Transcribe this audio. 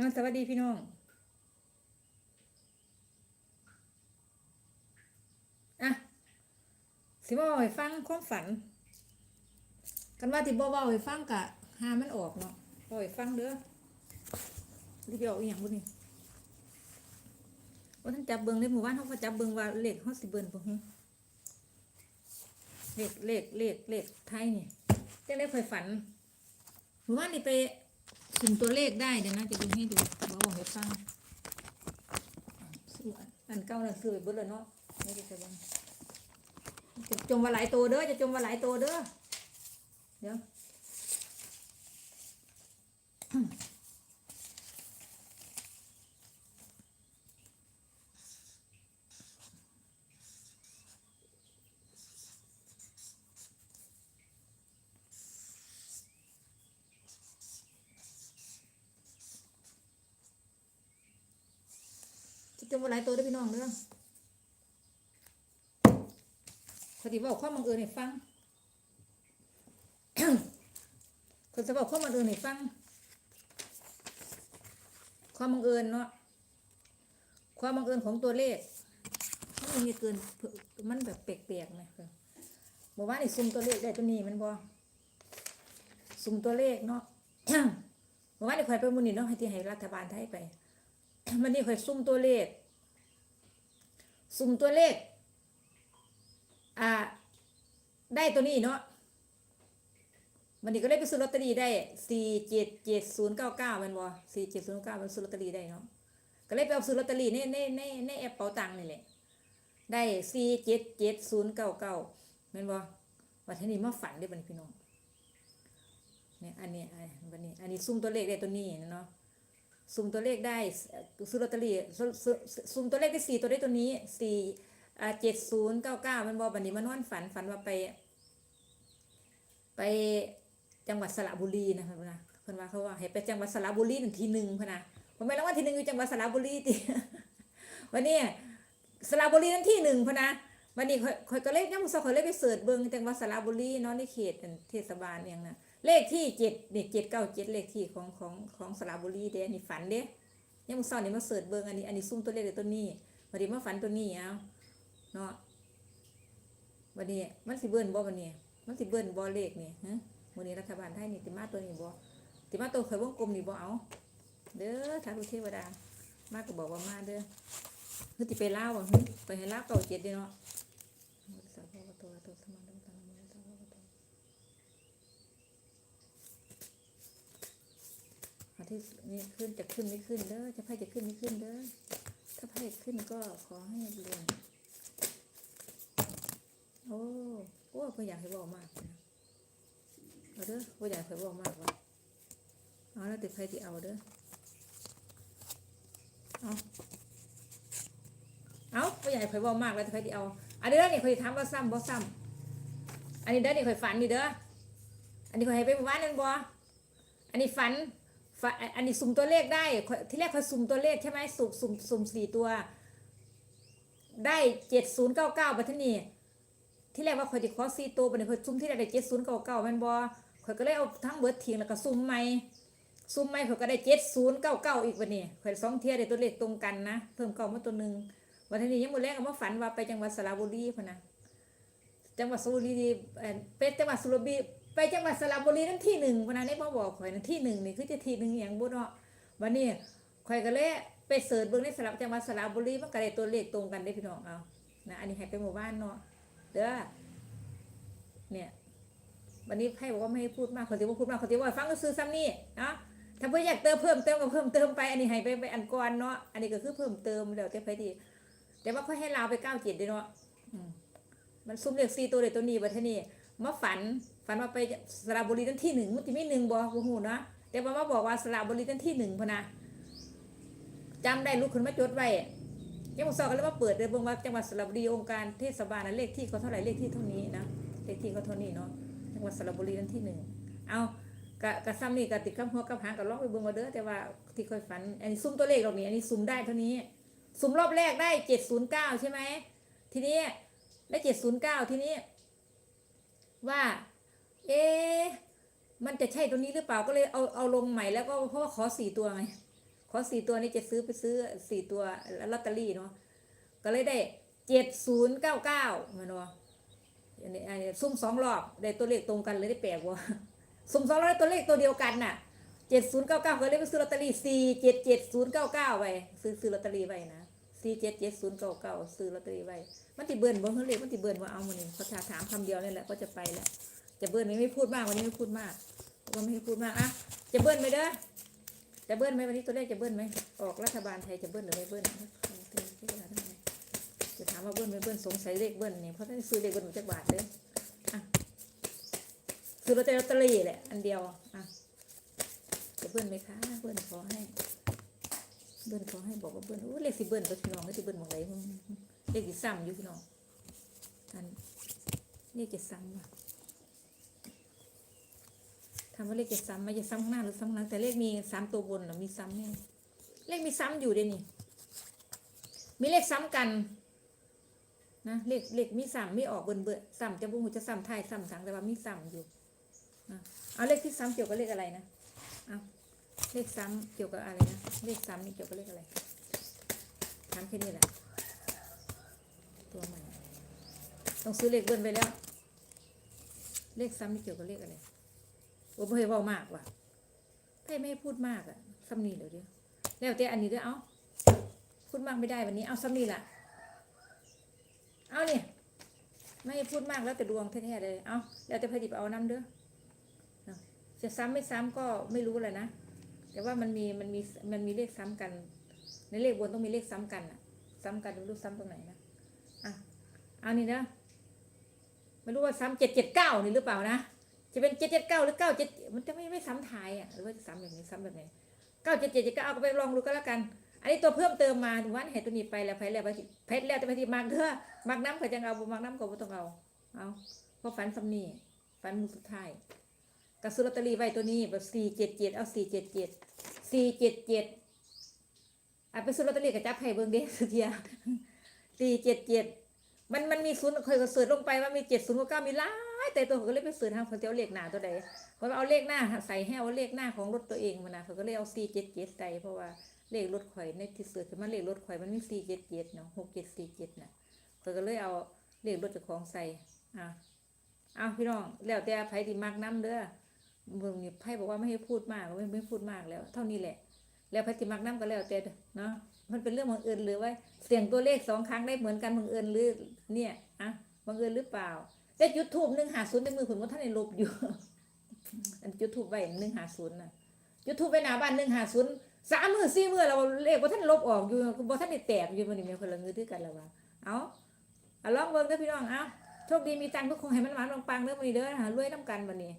น้องสวัสดีพี่น้อง อะ สิบ่าให้ฟังความฝัน กันว่าที่บ่เว้าให้ฟังกะหามันออกเนาะบ่ให้ฟังเด้อรีบเอาอีหยังบ่นี่ว่าท่านจับเบิ่งในหมู่บ้านเขาก็จับเบิ่งว่าเลขเฮาสิเบิ่นบ่ฮึเลขเลขเลขเลขไทยนี่จังได้ค่อยฝันหมู่บ้านนี่ไป ถึงตัวเลขได้เดี๋ยวนะจะดูให้ดูบ่บอกให้ฟังอันเก้าน่ะซื้อไปเบิดเลยเนาะไม่ได้จะบังจะจมมาหลายตัวเด้อจะจมมาหลายตัวเด้อเดี๋ยว จะจมมาหลายตัวเด้พี่น้องเด้อพอดีบอกความบังเอิญให้ฟังคนจะบอกความบังเอิญให้ฟัง ความบังเอิญเนาะ ความบังเอิญของตัวเลข มันมีเกิน มันแบบแปลกๆนะบอกว่านี่ซุ่มตัวเลขได้ตัวนี้มันบอซุ่มตัวเลขเนาะบอกว่านี่คอยไปมุนิเนาะให้ที่ให้รัฐบาลไทยไปมันนี่คอยซุ่มตัวเลข ซุ่มตัวเลข อ่า ได้ตัวนี้เนาะวันนี้ก็เลยไปซื้อลอตเตอรี่ได้สี่เจ็ดเจ็ดศูนย์เก้าเก้ามันวะสี่เจ็ดศูนย์เก้ามันซื้อลอตเตอรี่ได้เนาะ ก็เลยไปเอาซื้อลอตเตอรี่ในในในในแอปเป๋าตังค์นี่แหละ ได้สี่เจ็ดเจ็ดศูนย์เก้าเก้ามันวะวันที่นี้มาฝันได้บันพี่น้องเนี่ยอันนี้อันนี้ อันนี้ซุ่มตัวเลขได้ตัวนี้เนาะ ซุ่มตัวเลขได้ซื้อลอตเตอรี่ซุ่มตัวเลขได้สี่ตัวได้ตัวนี้สี่อ่าเจ็ดศูนย์เก้าเก้ามันบอกบันนี้มันนอนฝันฝันว่าไป ไปจังหวัดสระบุรีนะเพิ่นเพิ่นว่าเขาว่าให้ไปจังหวัดสระบุรีหนึ่งทีหนึ่งพะนะผมไม่รู้ว่าทีหนึ่งอยู่จังหวัดสระบุรีติวันนี้สระบุรีนั่นที่หนึ่งพะนะวันนี้ข่อยข่อยก็เลยยังมุสข่อยเลยไปเสิร์ชเบิ่งจังหวัดสระบุรีเนาะในเขตเทศบาลอย่างน่ะ เลขที่เจ็ดเนี่ยเจ็ดเก้าเจ็ดเลขที่ของของของสระบุรีเด้อันนี้ฝันเด้ยังมุสนี่มาเสิร์ชเบิ่งอันนี้อันนี้ซุ่มตัวเลขเดี๋ยวตัวนี้วันนี้มาฝันตัวนี้เอาเนาะวันนี้มันสิเบิ้นบ่วันนี้มันสิเบิ้นบ่เลขนี่ฮะวันนี้รัฐบาลไทยนี่ติมาตัวนี้บ่ติมาตัวเคยวงกลมนี่บ่เอาเด้อทารุเทวดามาก็บอกว่ามาเด้อคือติไปเล่าวบ่ฮึไปให้เล่าเก่าเจ็ดเด้อเนาะสาธุวะโตอะโตสมมาตังตังโมสาธุวะโตอา ที่นี่ขึ้นจะขึ้นไม่ขึ้นเด้อจะไพ่จะขึ้นไม่ขึ้นเด้อถ้าไพ่ขึ้นก็ขอให้เรียนโอ้โอ้พ่อยากให้บอกมากนะเอาเด้อพ่อยากให้บอกมากว่ะเอาแล้วติดใครที่เอาเด้อเอาเอาพ่อยากให้บอกมากแล้วติดใครที่เอาอันนี้เด้อนี่คอยถามว่าซ้ำบ่ซ้ำอันนี้เด้อนี่คอยฝันนี่เด้ออันนี้คอยให้ไปเมื่อวานนั่นบ่อันนี้ฝัน อันนี้สุ่มตัวเลขได้ ที่แรกคอยสุ่มตัวเลขใช่ไหมสุ่มสุ่มสุ่มสี่ตัว ได้เจ็ดศูนย์เก้าเก้าบัตนี่ที่แรกว่าข่อยจะขอซีตัวบัดนี้ข่อยซุ่มที่แรกได้เจ็ดศูนย์เก่าๆแมนบ่ข่อยก็เลยเอาทั้งเบิดทิ้งแล้วก็ซุ่มใหม่ซุ่มใหม่ข่อยก็ได้เจ็ดศูนย์เก้าเก้าอีกบัดนี้ข่อยสองเทียได้ตัวเลขตรงกันนะ เพิ่มเก่ามาตัวหนึ่งวันนี้ยังหมื้อแรกก็มาฝันว่าไปจังหวัดสระบุรีพุ่นนะจังหวัดสระบุรีเอ่อเป็นจังหวัดสุรบุรี ไปจังหวัดสระบุรีนั่นที่หนึ่งพุ่นนะนี่บ่บอกข่อยนั่นที่หนึ่งนี่คือจะที่หนึ่งอย่างบ่เนาะวันนี้ข่อยก็เลยไปเสิร์ชเบิ่งในสระจังหวัดสระบุรีมันก็ได้ตัวเลขตรงกันได้พี่น้องเอานะอันนี้ให้ไปหมู่บ้านเนาะเด้อเนี่ย วันนี้ไพ่บอกว่าไม่ให้พูดมากเขาจะว่าพูดมากเขาจะว่าฟังก็ซื้อซ้ำนี่เนาะถ้าเพื่ออยากเติมเพิ่มเติมก็เพิ่มเติมไปอันนี้ให้ไปไปอันก่อนเนาะอันนี้ก็คือเพิ่มเติมเดี๋ยวจะไปดีแต่ว่าค่อให้ลาวไปเก้าเจ็ดด้วยเนาะมันซุ่มเลขสี่ตัวเดียวตัวนี้บัดนี้ มาฝันฝันว่าไปสระบุรีตั้งที่หนึ่งมันจะไม่หนึ่งบ่บ่หูเนาะแต่ว่ามาบอกว่าสระบุรีตั้งที่หนึ่งพนะจำได้ลูกคนมาจดไว้ยังบอกสอบกันเลยว่าเปิดเลยเบิ่งว่าจังหวัดสระบุรีองค์การเทศบาลนะเลขที่เขาเท่าไหร่เลขที่เท่านี้นะเลขที่ก็เท่านี้เนาะจังหวัดสระบุรีนั่นที่หนึ่งเอากะกะซ้ำนี่กะติดข้ามหัวกับหางกะล็อกไปเบิ่งมาเด้อแต่ว่าที่เคยฝัน อันนี้ซุ่มตัวเลขเรานี่อันนี้ซุ่มได้เท่านี้ซุ่มรอบแรกได้เจ็ดศูนย์เก้าใช่ไหมทีนี้ได้เจ็ดศูนย์เก้าทีนี้ ว่า เอ๊มันจะใช่ตัวนี้หรือเปล่าก็เลยเอาเอาลงใหม่แล้วก็เพราะว่าขอสี่ตัวไงขอสี่ตัวนี้จะซื้อไปซื้อสี่ตัวลอตเตอรี่เนาะก็เลยได้เจ็ดศูนย์เก้าเก้ามันเนาะอันนี้อันนี้ซุ่มสองรอบได้ตัวเลขตรงกันเลยได้แปลกว่าซุ่มสองรอบได้ตัวเลขตัวเดียวกันน่ะเจ็ดศูนย์เก้าเก้าก็เลยไปซื้อลอตเตอรี่สี่เจ็ดเจ็ดศูนย์เก้าเก้าไปซื้อซื้อลอตเตอรี่ไว้นะ สี่เจ็ดเจ็ดศูนย์เก้าเก้าซื้อลอตเตอรี่ไว้ มันติเบิ้ลบ่เฮ้ยเลขมันติเบิ้ลว่าเอามานี่เขาถามถามคำเดียวนี่แหละก็จะไปแล้ว จะเบิ้ลไหมไม่พูดมากวันนี้ไม่พูดมากก็ไม่ให้พูดมากอะจะเบิ้ลไหมเด้อจะเบิ้ลไหมวันนี้ตัวเลขจะเบิ้ลไหมออกรัฐบาลไทยจะเบิ้ลหรือไม่เบิ้ลจะถามว่าเบิ้ลไม่เบิ้ลสงสัยเลขเบิ้ลเนี่ยเพราะท่านซื้อเลขเบิ้ลหนูจักบาทเลยอะซื้อลอตเตอรี่ลอตเตอรี่แหละอันเดียวอะจะเบิ้ลไหมคะเบิ้ลขอให้ เบิ้ลขอให้บอกว่าเบิ้ลโอ้เลขสิเบิ้ลก็พี่น้องก็สิเบิ้ลมดเลยเลขสิซ้ำอยู่พี่น้องอันเลขจะซ้ำว่ะถามว่าเลขจะซ้ำไหมจะซ้ำข้างหน้าหรือซ้ำข้างหลังแต่เลขมีสามตัวบนหรือมีซ้ำเนี่ยเลขมีซ้ำอยู่เดี๋ยวนี้มีเลขซ้ำกันนะเลขเลขมีซ้ำไมีออกเบิ่นเบิ่นซ้ำจะบุ้งจะซ้ำท้ายซ้ำทางแต่ว่ามีซ้ำอยู่เอาเลขที่ซ้ำเกี่ยวกับเลขอะไรนะเอา เลขซ้ำเกี่ยวกับอะไรนะ เลขซ้ำนี่เกี่ยวกับเลขอะไรถามแค่นี้แหละ ตัวใหม่ ต้องซื้อเลขเบิ้ลไปแล้ว เลขซ้ำนี่เกี่ยวกับเลขอะไร โอ้ไม่ให้เว้ามากว่ะไพ่ไม่พูดมากอะซ้ำนี่เดี๋ยวเดียวแล้วแต่อันนี้ด้วยเอ้า พูดมากไม่ได้วันนี้ เอาซ้ำนี่ล่ะ เอาเนี่ยไม่พูดมากแล้วแต่ดวงแท้ๆเลย เอาแล้วแต่พอดิบเอาน้ำเด้อจะซ้ำไม่ซ้ำก็ไม่รู้แหละนะ แต่ว่ามันมีมันมีมันมีเลขซ้ำกัน ในเลขบนต้องมีเลขซ้ำกันอะซ้ำกันไม่รู้ซ้ำตรงไหนนะอะเอานี่นะไม่รู้ว่าซ้ำเจ็ดเจ็ดเก้านี่หรือเปล่านะจะเป็นเจ็ดเจ็ดเก้าหรือเก้าเจ็ดมันจะไม่ไม่ซ้ำทายอะหรือว่าจะซ้ำแบบนี้ซ้ำแบบไหนเก้าเจ็ดเจ็ดเจ็ดเก้าเอาก็ไปลองดูก็แล้วกัน อันนี้ตัวเพิ่มเติมมาถึงวันเห็นตัวนี้ไปแล้วไปแล้วไปเพชรแล้วแต่ไปที่มักเถอะมักน้ำเขาจะเอาบ่มักน้ำก็บ่ต้องเอาเอาเพราะฝันสำนี่ฝันมือสุดท้าย กระซื้อลอตเตอรี่ไว้ตัวนี้แบบสี่เจ็ดเจ็ดเอาสี่เจ็ดเจ็ดสี่เจ็ดเจ็ดอะไปซื้อลอตเตอรี่กับจับให้เบิ่งเด้สุเทียสี่เจ็ดเจ็ดมันมันมีศูนย์เคยก็เสิร์ชลงไปว่ามีเจ็ดศูนย์เก้ามีหล้านแต่ตัวเขาก็เลยไปซื้อทางคนเตียวเลขหน้าตัวใดเพราะว่าเอาเลขหน้าใส่ให้เอาเลขหน้าของรถตัวเองมานะเขาก็เลยเอาสี่เจ็ดเจ็ดใส่เพราะว่าเลขรถข่อยในที่ซื้อคือมันเลขรถข่อยมันมีสี่เจ็ดเจ็ดเนาะหกเจ็ดสี่เจ็ดน่ะเขาก็เลยเอาเลขรถจ้าของใส่อะเอาพี่น้องแล้วแต่ไผที่มักน้ำเด้อ เมืองนี่ไผบอกว่าไม่ให้พูดมากไม่ไม่พูดมากแล้ว เท่านี้แหละ แล้วไผที่มักน้ำก็แล้วแต่เนาะมันเป็นเรื่องบังเอิญหรือว่าเสียงตัวเลขสองครั้งได้เหมือนกันบังเอิญหรือเนี่ยอะบังเอิญหรือเปล่าแต่ยูทูบหนึ่งหาศูนย์ในมือผมว่าท่านในลบอยู่อันยูทูบไว้หนึ่งหาศูนย์นะยูทูบไปหน้าบ้านหนึ่งหาศูนย์สามมือสี่มือเราเลขว่าท่านลบออกอยู่ว่าท่านได้แตกอยู่มันนี่มีคนละเงือที่กันแล้วว่าเอาเอาลองเบิ่งเด้อพี่น้องเอาโชคดีมีตังค์ทุกคนให้มันหวานลงปังเด้อมันนี้เด้อหารวยน้ำกันวันนี้